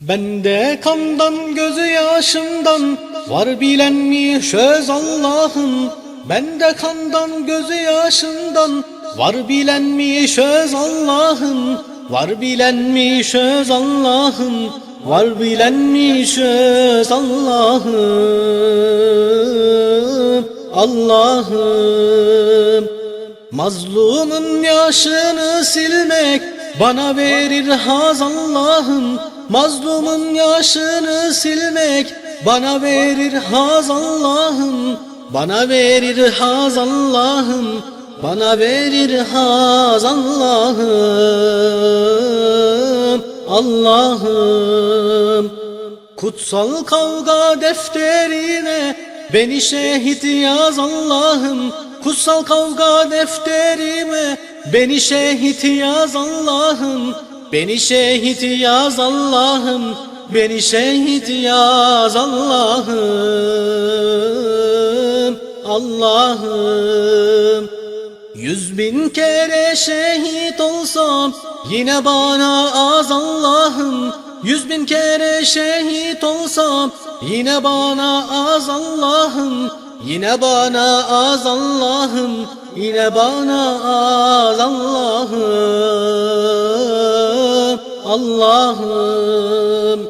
Bende kandan gözü yaşımdan var bilen mi söz Allah'ın? Bende kandan gözü yaşımdan var bilen mi söz Allah'ın? Var bilen mi söz Allah'ın? Var bilen mi söz Allah'ım Allah'ım Mazlumun yaşını silmek bana verir haz Allah'ım Mazlumun yaşını silmek bana verir haz Allah'ım Bana verir haz Allah'ım Bana verir haz Allah'ım Allah'ım. Kutsal kavga defterine beni şehit yaz Allah'ım. Kutsal kavga defterime beni şehit yaz Allah'ım Beni şehit yaz Allah'ım Beni şehit yaz Allah'ım Allah'ım. Yüz bin kere şehit olsam yine bana az Allah'ım. Yüz bin kere şehit olsam yine bana az Allah'ım. Yine bana az Allah'ım Yine bana az Allah'ım Allah'ım